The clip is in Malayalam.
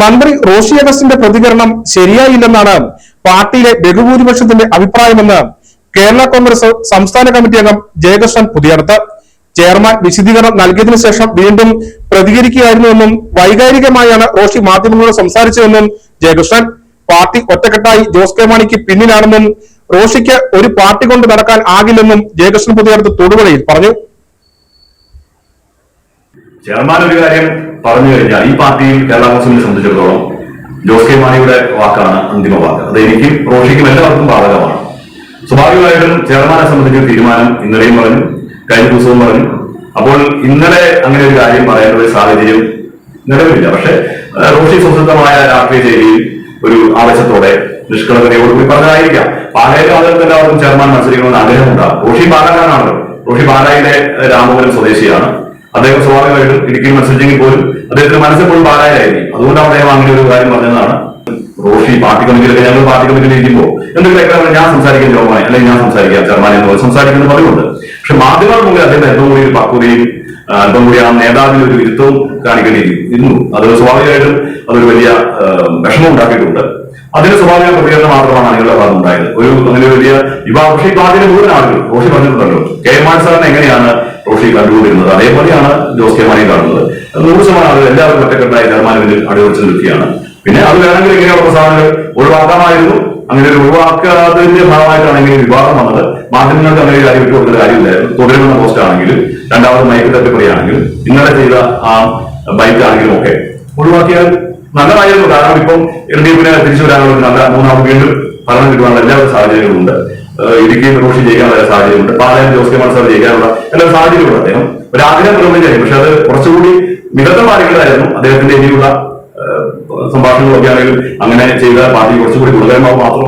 മന്ത്രി റോഷി അഗസ്റ്റിന്റെ പ്രതികരണം ശരിയായില്ലെന്നാണ് പാർട്ടിയിലെ ബഹുഭൂരിപക്ഷത്തിന്റെ അഭിപ്രായമെന്ന് കേരള കോൺഗ്രസ് സംസ്ഥാന കമ്മിറ്റി അംഗം ജയകൃഷ്ണൻ പുതിയടത്ത്. ചെയർമാൻ വിശദീകരണം നൽകിയതിനു ശേഷം വീണ്ടും പ്രതികരിക്കുകയായിരുന്നുവെന്നും വൈകാരികമായാണ് റോഷി മാധ്യമങ്ങളോട് സംസാരിച്ചതെന്നും ജയകൃഷ്ണൻ. പാർട്ടി ഒറ്റക്കെട്ടായി ജോസ് കെ മാണിക്ക് പിന്നിലാണെന്നും റോഷിക്ക് ഒരു പാർട്ടി കൊണ്ട് നടക്കാൻ ആകില്ലെന്നും ജയകൃഷ്ണൻ പുതിയടത്ത് തൊടുപുഴയിൽ പറഞ്ഞു. ചെയർമാൻ ഒരു കാര്യം പറഞ്ഞു കഴിഞ്ഞാൽ ഈ പാർട്ടിയിൽ കേരള കോൺഗ്രസിനെ സംബന്ധിച്ചിടത്തോളം ജോസ് കെ മാണിയുടെ വാക്കാണ് അന്തിമ വാക്ക്. അത് എനിക്കും റോഷിക്കും എല്ലാവർക്കും ബാധകമാണ്. സ്വാഭാവികമായിട്ടും ചെയർമാനെ സംബന്ധിച്ച തീരുമാനം ഇന്നലെയും പറഞ്ഞു കഴിഞ്ഞ ദിവസവും പറഞ്ഞു. അപ്പോൾ ഇന്നലെ അങ്ങനെ ഒരു കാര്യം പറയേണ്ട ഒരു സാഹചര്യം നിലവിലില്ല. പക്ഷെ റോഷി സുസൃദ്ധമായ രാഷ്ട്രീയ ശൈലിയിൽ ഒരു ആവേശത്തോടെ നിഷ്കളങ്കതയോടുകൂടി പറഞ്ഞതായിരിക്കാം. പാലയിലെ ആളുകൾക്ക് എല്ലാവർക്കും ചെയർമാൻ മത്സരിക്കണമെന്ന് ആഗ്രഹമുണ്ടാകും. റോഷി പാലക്കാരനാണല്ലോ റോഷി പാലായിലെ രാമപുരം സ്വദേശിയാണ്. അദ്ദേഹം സ്വാഭാവികമായിട്ടും ഇടുക്കിയിൽ മത്സരിച്ചെങ്കിൽ പോലും അദ്ദേഹത്തിന് മനസ്സിൽ പാലായായിരുന്നു അതുകൊണ്ടാണ് അദ്ദേഹം അങ്ങനെ ഒരു കാര്യം പറഞ്ഞതാണ് റോഷി പാർട്ടി കമ്മിറ്റിയിലൊക്കെ ഞങ്ങൾ പാർട്ടി കമ്മിറ്റിയിൽ ഇരിക്കുമ്പോൾ എന്തെങ്കിലും ഞാൻ സംസാരിക്കാൻ ജോമായി അല്ലെങ്കിൽ ഞാൻ സംസാരിക്കാം ചെയർമാൻ എന്ന് പറഞ്ഞ് സംസാരിക്കുന്ന പതിവുണ്ട് പക്ഷെ മാധ്യമങ്ങൾ മുമ്പിൽ അദ്ദേഹം അല്പം കൂടി ഒരു പക്വതയും അല്പം കൂടി ആ നേതാവിന് ഒരു ഇരുത്തവും കാണിക്കേണ്ടിയിരുന്നു അത് സ്വാഭാവികമായിട്ടും അതൊരു വലിയ വിഷമം ഉണ്ടാക്കിയിട്ടുണ്ട്. അതിന് സ്വാഭാവിക പ്രതികരണം മാത്രമാണ് അണികളുടെ ഭാഗം ഉണ്ടായത് ഒരു അങ്ങനെ വലിയ യുവാ പക്ഷേ ഈ പാർട്ടിയിലെ മുഴുവൻ ആളുകൾ റോഷി പറഞ്ഞിട്ടുണ്ടല്ലോ കെ എം സാറിന് എങ്ങനെയാണ് റോഷി കണ്ടുകൊണ്ടിരുന്നത്. അതേപോലെയാണ് ജോസ് കെ മാണി കാണുന്നത്. നൂറ് ശതമാനം ആളുകൾ എല്ലാവരും ഒറ്റക്കെട്ടായി തീരുമാനത്തിൽ അടിവെച്ച് നിൽക്കുകയാണ്. പിന്നെ അത് വേണമെങ്കിൽ ഇങ്ങനെയുള്ള പ്രസ്ഥാനങ്ങൾ ഒഴിവാക്കാമായിരുന്നു. അങ്ങനെ ഒരു ഒഴിവാക്കാത്തതിന്റെ ഭാഗമായിട്ടാണെങ്കിൽ വിവാദം വന്നത്. മാധ്യമങ്ങൾക്ക് അങ്ങനെ കാര്യം വിട്ടു കൊടുക്കുന്ന കാര്യമില്ലായിരുന്നു. തുടരുന്ന പോസ്റ്റ് ആണെങ്കിലും രണ്ടാമത് മൈക്ക് തട്ടിപ്പറിയാണെങ്കിലും ഇന്നലെ ചെയ്ത ആ ബൈക്ക് ആണെങ്കിലും ഒക്കെ ഒഴിവാക്കിയാൽ നല്ലതായിരുന്നു. കാരണം ഇപ്പം എൽ ഡി എഫിന് തിരിച്ചു വരാനുള്ള നല്ല മൂന്നാമത് വീണ്ടും ഭരണം കിട്ടുവാനുള്ള എല്ലാ സാഹചര്യങ്ങളുണ്ട്. ഏഹ് ഇടുക്കിയിൽ റോഷി ജയിക്കാനുള്ള സാഹചര്യമുണ്ട് പാലയം ജോസ് കെ സാർ ജയിക്കാനുള്ള എല്ലാ സാഹചര്യമുണ്ട് അദ്ദേഹം. ഒരു ആഗ്രഹം നിർവഹിച്ചായിരുന്നു പക്ഷെ അത് കുറച്ചുകൂടി മിതത്വമായിരിക്കുന്നതായിരുന്നു അദ്ദേഹത്തിന്റെ ഇനിയുള്ള സംഭാഷണങ്ങളൊക്കെ ആണെങ്കിലും അങ്ങനെ ചെയ്ത പാർട്ടി കുറച്ചുകൂടി ഗുണകരമാവും മാത്രം.